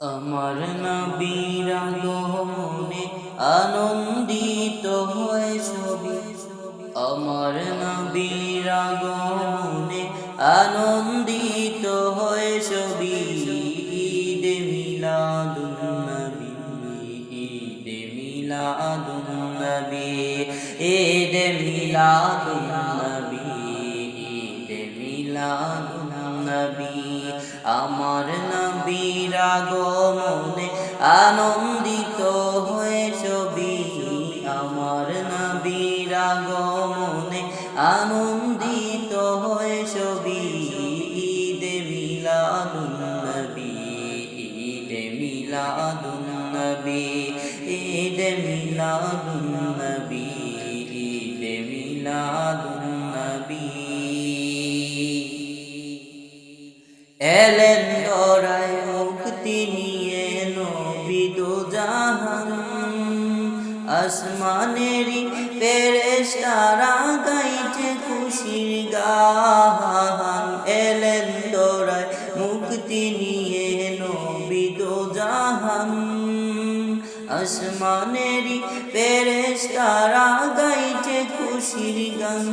আমার নবীর আগমনে আনন্দিত হয়ে ছবি আমার নবীর আগমনে আনন্দিত হয়ে ছবি ঈদে মিলাদুন নবী ঈদে মিলাদুন নবী ঈদে মিলাদুন নবী ঈদে মিলাদুন নবী আমার নবীর আগমনে আনন্দিত হয়ে ছবি আমার নবীর আগমনে আনন্দিত হয়ে ছবি ঈদে মিলাদুন নবী এলেন নিয়ে নবী দো জাহান। আসমানেরই ফেরেশতারা গাইছে খুশির গান এলেন দরায় মুক্তি নিয়ে নবী দো জাহান। আসমানেরই ফেরেশতারা গাইছে খুশির গান।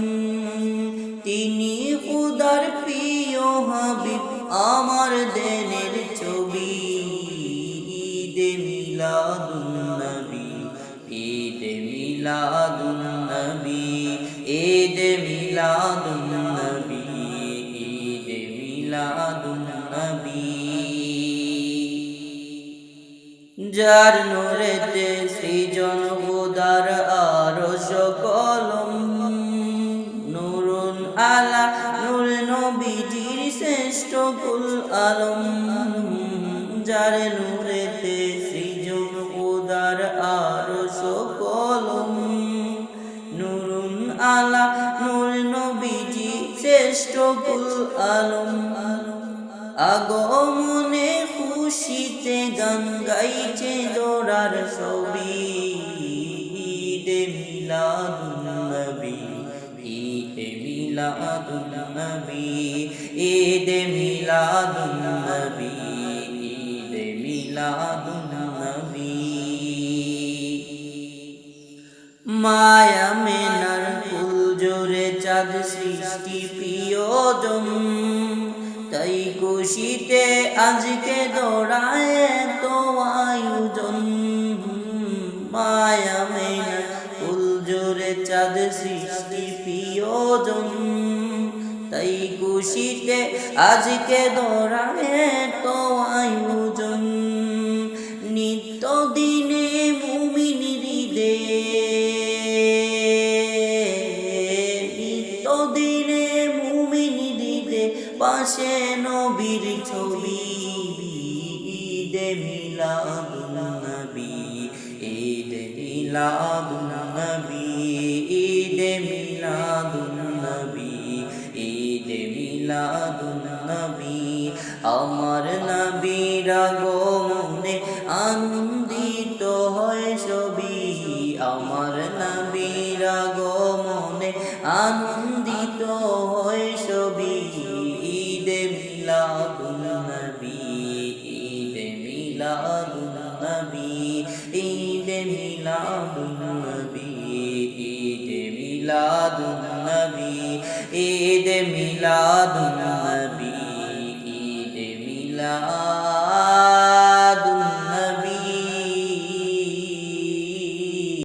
তিনি খুদার প্রিয় হাবিব, আমার ছবি ঈদে মিলাদুন নবী ঈদে মিলাদুন নবী ঈদে মিলাদুন নবী ঈদে মিলাদুন নবী যার নূরেতে সৃজন গোদার আরও সকলম নুরুন আলা নূর নবীজির শ্রেষ্ঠ কুল আলম, যার নূরেতে শ্রেষ্ঠ কুল আলম আগমনে খুশিতে গান গাইছে দোরার ছবি ঈদে নবী ঈদে মিলাদুন মিলাদুন নবী ঈদে মিলাদুন নবী মায়া মেনার ফুল জোরে চাঁদ সৃষ্টি প্রিয়জন, তাই খুশিতে আজকে দৌড়ায় তো আয়োজন। মায়া মেনার ফুল জোরে চাঁদ সৃষ্টি প্রিয়জন, তাই খুশিতে আজকে দৌড়ায় তো আয়োজন। পাশে নবীর ছবি। ঈদে মিলাদুন নবী, ঈদে মিলাদুন নবী, ঈদে মিলাদুন নবী, ঈদে মিলাদুন নবী। আমার নবীর আগমনে আনন্দিত হয় ছবি। আমার নবীর আগমনে আনন্দিত হয় ميلاد النبي عيد ميلاد النبي عيد ميلاد النبي عيد ميلاد النبي عيد ميلاد النبي عيد ميلاد